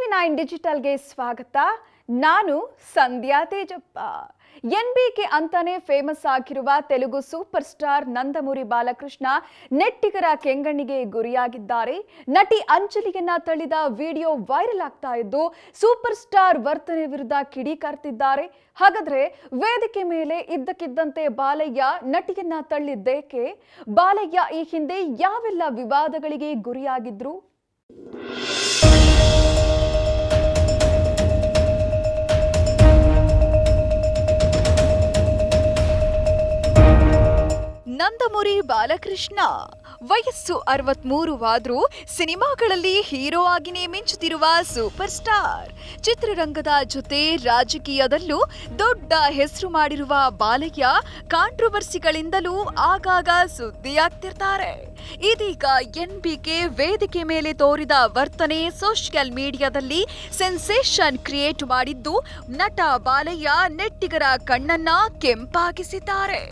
TV nine ಡಿಜಿಟಲ್ಗೆ ಸ್ವಾಗತ. ನಾನು Sandhya Tejappa. N B K ಅಂತಾನೆ ಫೇಮಸ್ ಆಗಿರುವ ತೆಲುಗು ಸೂಪರ್ ಸ್ಟಾರ್ ನಂದಮುರಿ ಬಾಲಕೃಷ್ಣ ನೆಟ್ಟಿಗರ ಕೆಂಗಣ್ಣಿಗೆ ಗುರಿಯಾಗಿದ್ದಾರೆ. ನಟಿ ಅಂಜಲಿಯನ್ನ ತಳ್ಳಿದ ವಿಡಿಯೋ ವೈರಲ್ ಆಗ್ತಾ ಇದ್ದು ಸೂಪರ್ ಸ್ಟಾರ್ ವರ್ತನೆ ವಿರುದ್ಧ ಕಿಡಿಕಾರ್ತಿದ್ದಾರೆ ಹಾಗಾದ್ರೆ ವೇದಿಕೆ ಮೇಲೆ ಇದ್ದಕ್ಕಿದ್ದಂತೆ ಬಾಲಯ್ಯ ನಟಿಯನ್ನ ತಳ್ಳಿದ್ದೇಕೆ? ಬಾಲಯ್ಯ ಈ ಹಿಂದೆ ಯಾವೆಲ್ಲ ವಿವಾದಗಳಿಗೆ ಗುರಿಯಾಗಿದ್ರು? ನಂದಮುರಿ ಬಾಲಕೃಷ್ಣ. ವಯಸ್ಸು ಅರವತ್ಮೂರು ಆದ್ರೂ ಸಿನಿಮಾಗಳಲ್ಲಿ ಹೀರೋ ಆಗಿನೇ ಮಿಂಚುತ್ತಿರುವ ಸೂಪರ್ ಸ್ಟಾರ್. ಚಿತ್ರರಂಗದ ಜೊತೆ ರಾಜಕೀಯದಲ್ಲೂ ದೊಡ್ಡ ಹೆಸರು ಮಾಡಿರುವ ಬಾಲಯ್ಯ ಕಾಂಟ್ರವರ್ಸಿಗಳಿಂದಲೂ ಆಗಾಗ ಸುದ್ದಿಯಾಗ್ತಿರ್ತಾರೆ ಇದೀಗ ಎನ್ ಕೆ ವೇದಿಕೆ ಮೇಲೆ ತೋರಿದ ವರ್ತನೆ ಸೋಷಿಯಲ್ ಮೀಡಿಯಾದಲ್ಲಿ ಸೆನ್ಸೇಷನ್ ಕ್ರಿಯೇಟ್ ಮಾಡಿದ್ದು, ನಟ ಬಾಲಯ್ಯ ನೆಟ್ಟಿಗರ ಕಣ್ಣನ್ನ ಕೆಂಪಾಗಿಸಿದ್ದಾರೆ.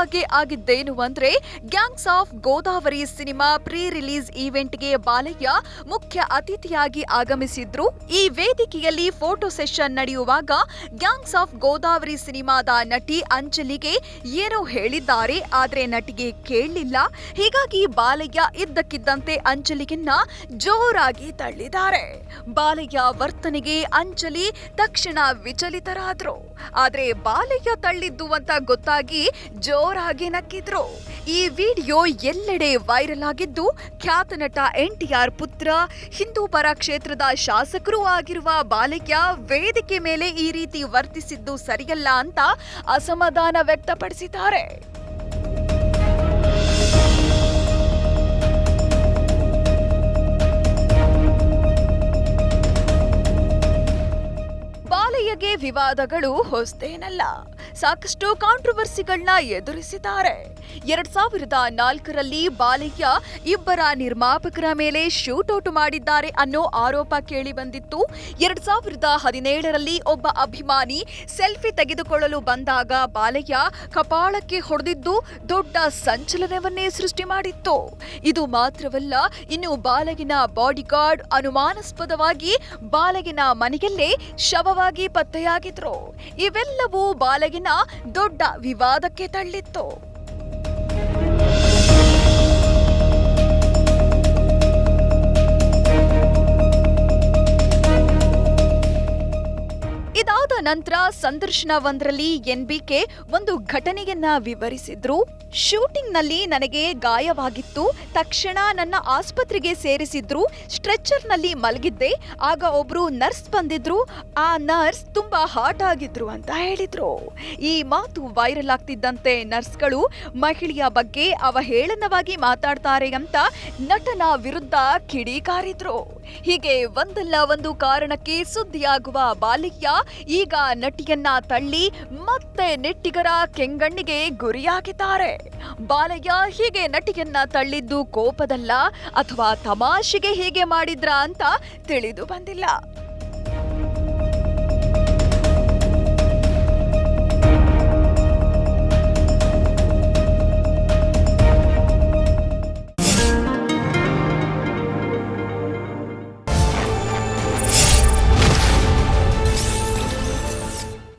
ಹಾಗೆ ಆಗಿದ್ದೇನು ಅಂದ್ರೆ gangs of Godavari cinema pre release ಈವೆಂಟ್ಗೆ Balayya ಮುಖ್ಯ ಅತಿಥಿಯಾಗಿ ಆಗಮಿಸಿದ್ರು. ಈ ವೇದಿಕೆಯಲ್ಲಿ ಫೋಟೋ ಸೆಷನ್ ನಡೆಯುವಾಗ ಗ್ಯಾಂಗ್ಸ್ ಆಫ್ ಗೋದಾವರಿ ಸಿನಿಮಾದ ನಟಿ ಅಂಜಲಿಗೆ ಏನೋ ಹೇಳಿದ್ದಾರೆ, ಆದ್ರೆ ನಟಿಗೆ ಕೇಳಲಿಲ್ಲ ಹೀಗಾಗಿ ಬಾಲಯ್ಯ ಇದ್ದಕ್ಕಿದ್ದಂತೆ ಅಂಜಲಿಯನ್ನ ಜೋರಾಗಿ ತಳ್ಳಿದ್ದಾರೆ. ಬಾಲಯ್ಯ ವರ್ತನೆಗೆ ಅಂಜಲಿ ತಕ್ಷಣ ವಿಚಲಿತರಾದ್ರು. ಆದ್ರೆ ಬಾಲಯ್ಯ ತಳ್ಳಿದ್ದು ಅಂತ ಗೊತ್ತಾಗಿ ಜೋರಾಗಿ ನಕ್ಕಿದ್ರು. ಈ ವಿಡಿಯೋ ಎಲ್ಲೆಡೆ ವೈರಲ್ ಆಗಿದ್ದು, ಖ್ಯಾತ ನಟ ಎನ್ ಟಿ ಆರ್ ಪುತ್ರ ಹಿಂದೂಪರ ಕ್ಷೇತ್ರದ ಶಾಸಕರೂ ಆಗಿರುವ ಬಾಲಕ್ಯ ವೇದಿಕೆ ಮೇಲೆ ಈ ರೀತಿ ವರ್ತಿಸಿದ್ದು ಸರಿಯಲ್ಲ ಅಂತ ಅಸಮಾಧಾನ ವ್ಯಕ್ತಪಡಿಸಿದ್ದಾರೆ. ವಿವಾದಗಳು ಹೊಸದೇನಲ್ಲ. ಸಾಕಷ್ಟು ಕಾಂಟ್ರವರ್ಸಿಗಳನ್ನ ಎದುರಿಸಿದ್ದಾರೆ. ಎರಡ್ ಸಾವಿರದ ನಾಲ್ಕರಲ್ಲಿ ಬಾಲಯ್ಯ ಇಬ್ಬರ ನಿರ್ಮಾಪಕರ ಮೇಲೆ ಶೂಟೌಟ್ ಮಾಡಿದ್ದಾರೆ ಅನ್ನೋ ಆರೋಪ ಕೇಳಿ ಬಂದಿತ್ತು ಎರಡ್ ಸಾವಿರದ ಹದಿನೇಳರಲ್ಲಿ ಒಬ್ಬ ಅಭಿಮಾನಿ ಸೆಲ್ಫಿ ತೆಗೆದುಕೊಳ್ಳಲು ಬಂದಾಗ ಬಾಲಯ್ಯ ಕಪಾಳಕ್ಕೆ ಹೊಡೆದಿದ್ದು ದೊಡ್ಡ ಸಂಚಲನವನ್ನೇ ಸೃಷ್ಟಿ ಮಾಡಿತ್ತು. ಇದು ಮಾತ್ರವಲ್ಲ, ಇನ್ನು ಬಾಲಗಿನ ಬಾಡಿಗಾರ್ಡ್ ಅನುಮಾನಾಸ್ಪದವಾಗಿ ಬಾಲಗಿನ ಮನೆಯಲ್ಲೇ ಶವವಾಗಿ ಪತ್ತೆಯಾಗಿದ್ರು ಇವೆಲ್ಲವೂ ಬಾಲಗಿನ ದೊಡ್ಡ ವಿವಾದಕ್ಕೆ ತಳ್ಳಿತ್ತು. ನಂತರ ಸಂದರ್ಶನವೊಂದರಲ್ಲಿ ಎನ್ಬಿಕೆ ಒಂದು ಘಟನೆಯನ್ನ ವಿವರಿಸಿದ್ರು. ಶೂಟಿಂಗ್ನಲ್ಲಿ ನನಗೆ ಗಾಯವಾಗಿತ್ತು. ತಕ್ಷಣ ನನ್ನ ಆಸ್ಪತ್ರೆಗೆ ಸೇರಿಸಿದ್ರು. ಸ್ಟ್ರೆಚರ್ನಲ್ಲಿ ಮಲಗಿದ್ದೆ. ಆಗ ಒಬ್ರು ನರ್ಸ್ ಬಂದಿದ್ರು. ಆ ನರ್ಸ್ ತುಂಬಾ ಹಾಟ್ ಆಗಿದ್ರು ಅಂತ ಹೇಳಿದ್ರು. ಈ ಮಾತು ವೈರಲ್ ಆಗ್ತಿದ್ದಂತೆ ನರ್ಸ್ಗಳು ಮಹಿಳೆಯ ಬಗ್ಗೆ ಅವಹೇಳನವಾಗಿ ಮಾತಾಡ್ತಾರೆ ಅಂತ ನಟನ ವಿರುದ್ಧ ಕಿಡಿಕಾರಿದ್ರು. ಹೀಗೆ ಒಂದಲ್ಲ ಒಂದು ಕಾರಣಕ್ಕೆ ಸುದ್ದಿಯಾಗುವ ಬಾಲಯ್ಯ ಈಗ ನಟಿಯನ್ನ ತಳ್ಳಿ ಮತ್ತೆ ನೆಟ್ಟಿಗರ ಕೆಂಗಣ್ಣಿಗೆ ಗುರಿಯಾಗಿದ್ದಾರೆ. ಬಾಲಯ್ಯ ಹೀಗೆ ನಟಿಯನ್ನ ತಳ್ಳಿದ್ದು ಕೋಪದಲ್ಲ ಅಥವಾ ತಮಾಷೆಗೆ ಹೀಗೆ ಮಾಡಿದ್ರ ಅಂತ ತಿಳಿದು ಬಂದಿಲ್ಲ.